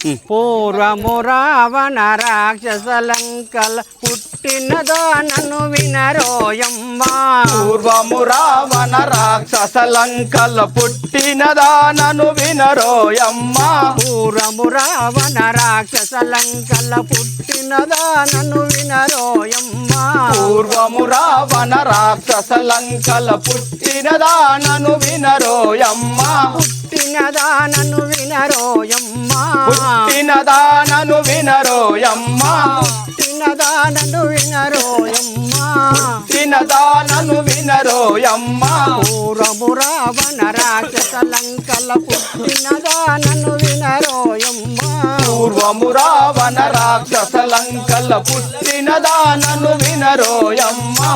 పూర్వము రావణ రాక్షస లంకల పుట్టినదా నన్ను వినరోయమ్మా పూర్వము రావణ రాక్షస లంకల పుట్టినదానను వినరోయమ్మా పూర్వము రావణ రాక్షస లంకల పుట్టినదా నన్ను వినరోయమ్మా పూర్వము రావణ రాక్షస లంకల పుట్టినదానను వినరోయమ్మా పుట్టినదా నన్ను వినరోయమ్మా వినరోయమ్మా పుట్టినదా నన్ను వినరోయమ్మా పుట్టినదానను వినరోయమ్మా పూర్వము రావణ రాక్షస లంకల పుట్టినదా నన్ను వినరోయమ్మా పూర్వము రావణ రాక్షస లంకల పుట్టినదానను వినరోయమ్మా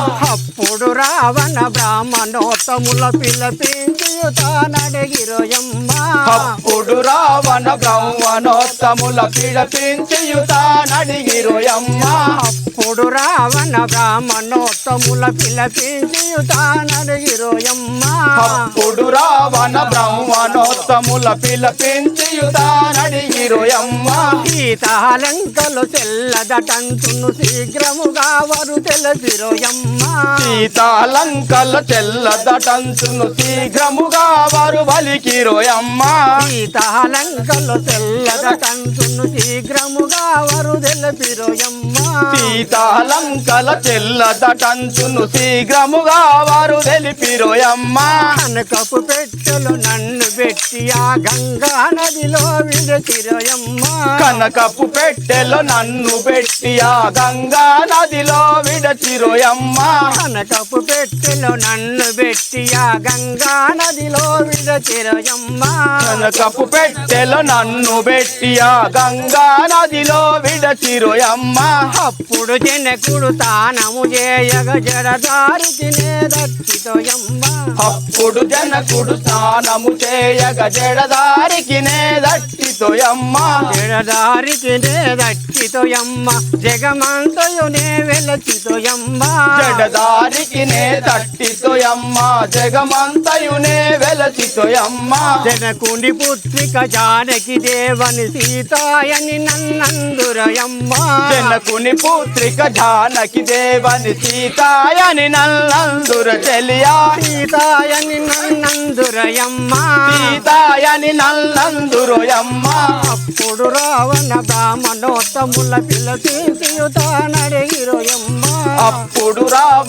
అప్పుడు రావణ బ్రాహ్మణోత్తముల పిలపించి తానడిగిరోయమ్మా అప్పుడు రావణ బ్రహ్మణోత్తముల పిడపించియుతానడిగిరోయమ్మా అప్పుడు రావణ బ్రాహ్మణోత్తముల పిలపించి తానడిగిరోయమ్మా అప్పుడు రావణ బ్రహ్మణోత్తముల పిలపించియుతానడిగిరోయమ్మా సీతాలంకలు తెల్లదటంతును శీఘ్రముగా వరు తెలిసిరోయమ్మా సీతాలంకల తెల్లదటంచును శీఘ్రముగా వారు బలికిరోయమ్మా సీతాలంకలు తెల్లదటంతును శీఘ్రముగా వరు తెలిసిరోయమ్మా సీతాలంకల తెల్లదటంచును శీఘ్రముగా వారు తెలిపిరోయమ్మా కనకపు పెట్టెలు నన్ను పెట్టి ఆ గంగా నదిలో విడచిరోయమ్మా కనకపు పెట్టెలో నన్ను పెట్టి ఆ గంగా నదిలో విడచిరోయమ్మా కనకపు పెట్టెలు నన్ను పెట్టి ఆ గంగా నదిలో విడచిరోయమ్మా కనకపు పెట్టెలో నన్ను పెట్టి ఆ గంగా నదిలో విడచిరోయమ్మా అప్పుడు జనకుడు తానము చేయగ జడదారి తినే దక్షితోయమ్మా అప్పుడు జనకుడు స్నానము చేయగ జడదారికి నే దట్టితోయమ్మా జడదారికి నే దక్షితోయమ్మ జగమంతయునే వెలచితోయమ్మా. జడదారికి నే దట్టితోయమ్మా జగమంతయునే వెలసితోయమ్మా జనకుని పుత్రిక జానకి దేవని సీతాయని నన్నందురయమ్మా. జనకుని పుత్రిక జానకి దేవని సీతాయని నల్లందుర చెలియా. సీతాయని నన్నందురయమ్మా. సీతాయని నల్లందురోయమ్మా అప్పుడు రావణ బ్రాహ్మణోత్తముల పిలపించియుతానడిగిరోయమ్మా అప్పుడు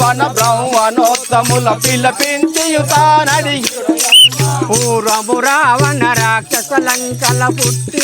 మన బ్రహ్మణోత్తముల పిలపించియుతానడిగి ఊరము రావణ రాక్షస లంకల పుట్టి